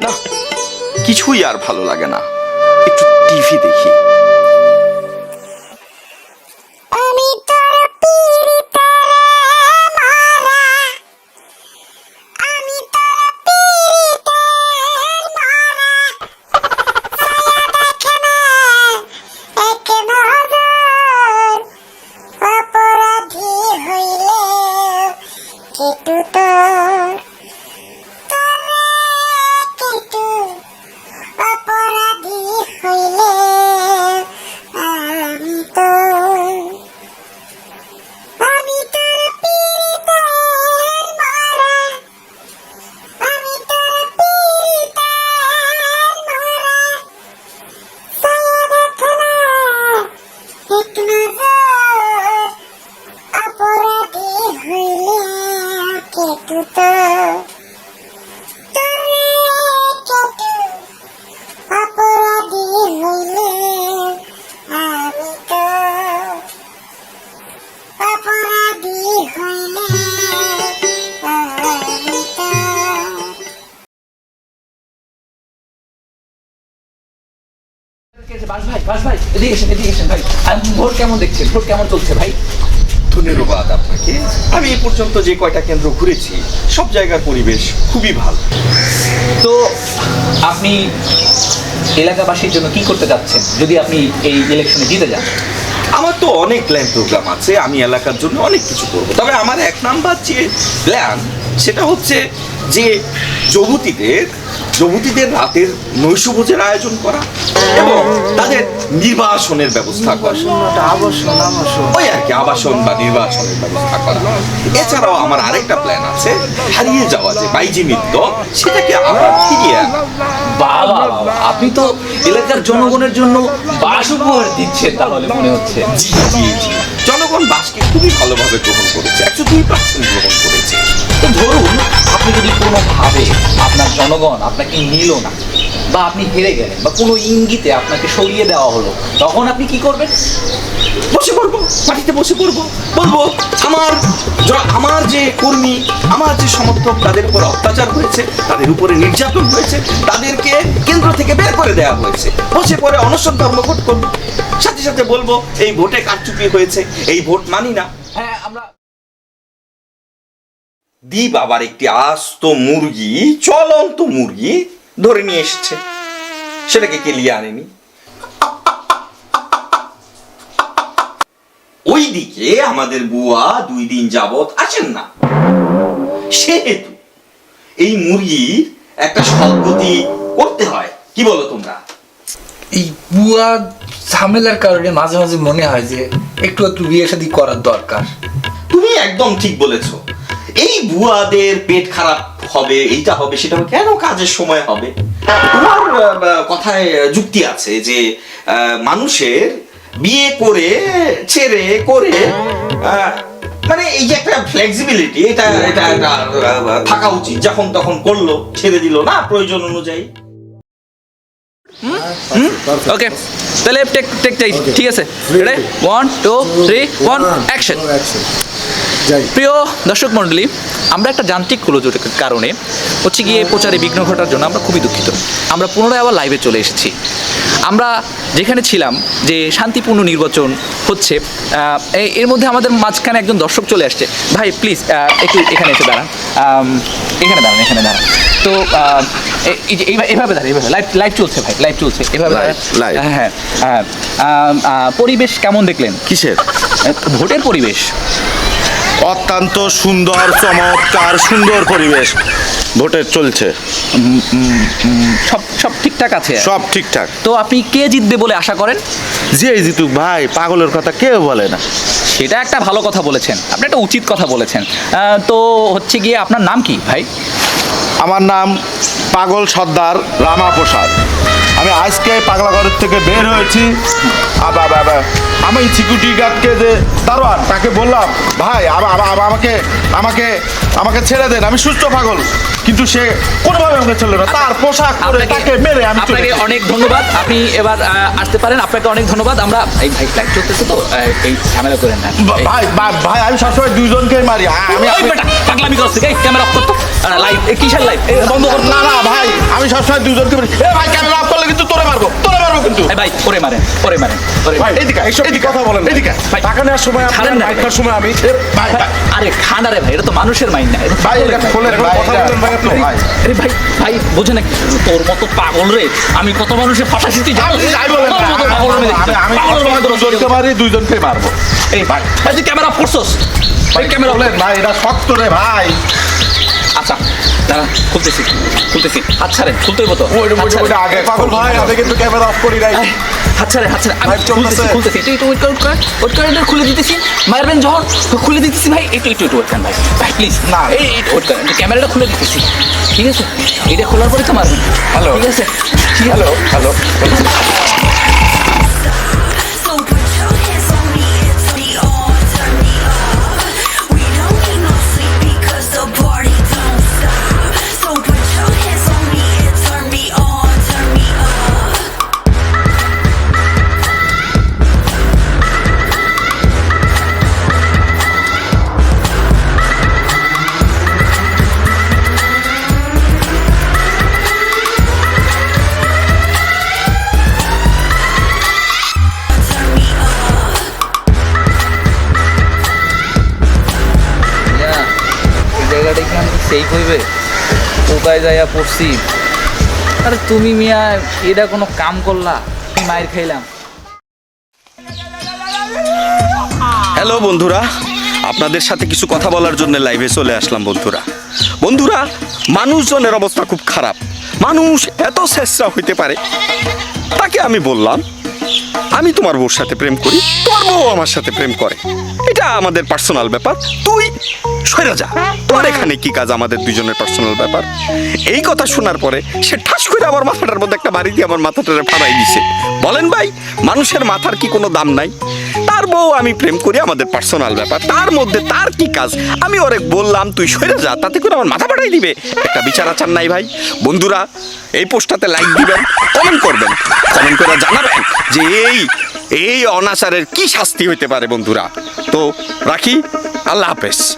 না কিছুই আর ভালো লাগে না। একটু টিভি দেখি। এক নজর এদিকে এসেন এদিকে এসেন ভাই। ভোট কেমন দেখছেন? ভোট কেমন চলছে ভাই? ধন্যবাদ আপনাকে। আমি এ পর্যন্ত যে কয়টা কেন্দ্র ঘুরেছি সব জায়গার পরিবেশ খুবই ভালো। তো আপনি এলাকাবাসীর জন্য কি করতে যাচ্ছেন যদি আপনি এই ইলেকশনে জিতে যান? আমার তো অনেক প্ল্যান প্রোগ্রাম আছে আমি এলাকার জন্য অনেক কিছু করব। তবে আমার এক নাম্বার যে প্ল্যান সেটা হচ্ছে যে যুবতীদের যুবতীদের রাতের নৈশভোজের আয়োজন করা। এবং নির্বাসনের ব্যবস্থা করা। ওই আর কি আবাসন বা নির্বাসনের ব্যবস্থা করা। এছাড়াও আমার আরেকটা প্ল্যান আছে হারিয়ে যাওয়া যে বাইজি নৃত্য সেটাকে আবার ফিরিয়ে বাবা আপনি তো এলাকার জনগণের জন্য বাস উপহার দিচ্ছেন তাহলে মনে হচ্ছে। জি জি জি। জনগণ বাসকে খুবই ভালোভাবে গ্রহণ করেছে একশো দুই পার্সেন্ট গ্রহণ করেছে। তো ধরুন আপনি যদি কোনোভাবে আপনার জনগণ আপনাকে নিল না বা আপনি হেরে গেলেন বা কোনো ইঙ্গিতে আপনাকে সরিয়ে দেওয়া হলো তখন আপনি কি করবেন? বসে পড়ব মাটিতে বসে পড়ব বলব আমার আমার যে কর্মী আমার যে সমর্থক তাদের উপর অত্যাচার হয়েছে তাদের উপরে নির্যাতন হয়েছে তাদেরকে কেন্দ্র থেকে বের করে দেওয়া হয়েছে। বসে পড়ে অনশন ধর্মঘট করব। সাথে সাথে বলব এই ভোটে কারচুপি হয়েছে এই ভোট মানি না। হ্যাঁ আমরা দ্বীপ আবার একটি আস্ত মুরগি চলন্ত মুরগি ধরে নিয়ে এসেছে। সেটাকে কে লিয়ে আনেনি? ওইদিকে আমাদের বুয়া দুই দিন যাবত আসেন না। সেহেতু এই মুরগির একটা সদ্গতি করতে হয়। কি বলো তোমরা? এই বুয়া ঝামেলার কারণে মাঝে মাঝে মনে হয় যে একটু একটু বিয়ে শাদী করার দরকার। তুমি একদম ঠিক বলেছ। এই বুয়াদের পেট খারাপ হবে এইটা হবে সেটা হবে কেন কাজের সময় হবে? তোমার কথায় যুক্তি আছে যে মানুষের বিয়ে করে ছেড়ে করে মানে এই যে একটা ফ্লেক্সিবিলিটি এটা এটা এটা থাকা উচিত। যখন তখন করল ছেড়ে দিল না প্রয়োজন অনুযায়ী। ওকে তাহলে টেক টেক টেক ঠিক আছে? Ready one two three one action প্রিয় দর্শক মণ্ডলী আমরা একটা যান্ত্রিক গোলযোগের কারণে হচ্ছে গিয়ে প্রচারে বিঘ্ন ঘটার জন্য আমরা খুবই দুঃখিত। আমরা পুনরায় আবার লাইভে চলে এসেছি। আমরা যেখানে ছিলাম যে শান্তিপূর্ণ নির্বাচন হচ্ছে এর মধ্যে আমাদের মাঝখানে একজন দর্শক চলে আসছে। ভাই প্লিজ একটু এখানে এসে দাঁড়ান। এখানে দাঁড়ান এখানে দাঁড়ান। তো এইভাবে- দাঁড়ান লাইভ লাইভ চলছে ভাই লাইভ চলছে। এভাবে হ্যাঁ হ্যাঁ। পরিবেশ কেমন দেখলেন? কিসের? ভোটের পরিবেশ। অত্যন্ত সুন্দর চমৎকার সুন্দর পরিবেশ ভোটের চলছে। সব সব ঠিকঠাক আছে? সব ঠিকঠাক। তো আপনি কে জিতবে বলে আশা করেন? যে জিতুক ভাই পাগলের কথা কেউ বলে না। সেটা একটা ভালো কথা বলেছেন। আপনি একটা উচিত কথা বলেছেন। তো হচ্ছে গিয়ে আপনার নাম কি ভাই? আমার নাম পাগল সর্দার রামা প্রসাদ। আমি আজকে পাগলা ঘরের থেকে বের হয়েছি। আবার আমি সিকিউরিটি গার্ডকে যে দারোয়ান তাকে বললাম ভাই আমা- আমা- আমা- আমাকে আমাকে আমাকে ছেড়ে দেন আমি সুস্থ পাগল। কিন্তু সে কোনোভাবে আমাকে ছেড়ে না। তার পোশাক পরে তাকে মেরে আমি আপনাকে অনেক ধন্যবাদ। আপনি এবার আসতে পারেন। আপনাকে অনেক ধন্যবাদ। আমরা এই ভাই লাইট চলতেছে তো এই ঝামেলা করেন না ভাই ভাই- ভাই আমি সবসময় দুইজনকে মারি। আমি পাগলামি করছে ক্যামেরা অফ করতো লাইভ কিসের লাইভ বন্ধ কর। না না ভাই আমি সবসময় এ ভাই ক্যামেরা অফ করলে? কিন্তু তোরে মারবো তোরে মারবো কিন্তু। ভাই পরে মারেন পরে মারেন ভাই এদিকে এইসব কি কথা বলেন এদিকে ভাই, টাকা নেওয়ার সময় আপনার না, মাইক ভাই। খাওয়ার সময় আমি এ, ভাই ভাই আরে খান্ডা রে ভাই এটা তো মানুষের মাইন্ড না ভাই এটা। ভাই কথা বলেন ভাই আপনি। ভাই। আরে ভাই ভাই বোঝে না তোর মতো পাগল রে আমি কত মানুষের? আমি যাই বলেন আমি- পাগল আমি দুজনকে মারি দুইজনকে মারবো। এই ভাই ভাই তুই ক্যামেরা অফ করছস? ভাই ক্যামেরা বলেন ভাই এটা শক্ত রে ভাই। দাঁড়া খুলতেছি খুলতেছি। হাত ছাড়েন খুলতে হইব তো। আগে পাগল ভাই আমি কিন্তু ক্যামেরা অফ করি নাই। হাত ছাড়েন হাত ছাড়েন। আমি। খুলতেছি খুলতেছি। একটু একটু ওয়েট কর ওয়েট কর। ওয়েট কর এটা খুলে দিতেছি। মারবেন যখন খুলে দিতেছি ভাই। একটু একটু একটু ওয়েট করেন ভাই। ভাই প্লিজ না। এই ওয়েট করেন। ক্যামেরাটা খুলে দিতেছি। ঠিক আছে? এটা খোলার পরে তো মারবেন। Hello. ঠিক আছে? হ্যালো হ্যালো সেই কইবে কোথায় যাইয়া পড়ছি? আরে তুমি মিয়া, এটা কোনো কাম করলা। মায়ের খাইলাম। হ্যালো বন্ধুরা, আপনাদের সাথে কিছু কথা বলার জন্য লাইভে চলে আসলাম বন্ধুরা। বন্ধুরা, মানুষজনের অবস্থা খুব খারাপ। মানুষ এত চেষ্টা হইতে পারে। তাকে আমি বললাম আমি তোমার বউর সাথে প্রেম করি, তোমার বউ আমার সাথে প্রেম করে। এটা আমাদের পার্সোনাল ব্যাপার। তুই সরে যা। তোমার এখানে কি কাজ আমাদের দুজনের পার্সোনাল ব্যাপার? এই কথা শোনার পরে সে ঠাস করে আমার মাথাটার মধ্যে একটা বাড়ি দিয়ে আমার মাথাটারে ফাড়াই দিছে। বলেন ভাই, মানুষের মাথার কি কোনো দাম নাই? তার বউ আমি প্রেম করি আমাদের পার্সোনাল ব্যাপার। তার মধ্যে তার কি কাজ? আমি ওরে বললাম, তুই সরে যা, তাতে করে আমার মাথা পাঠাই দিবে। একটা বিচার আচার নাই ভাই। বন্ধুরা, এই পোস্টটাতে লাইক দিবেন কমেন্ট করবেন। কমেন্ট করে জানাবেন যে এই এই অনাচারের কি শাস্তি হইতে পারে বন্ধুরা। তো রাখি, আল্লাহ হাফেজ।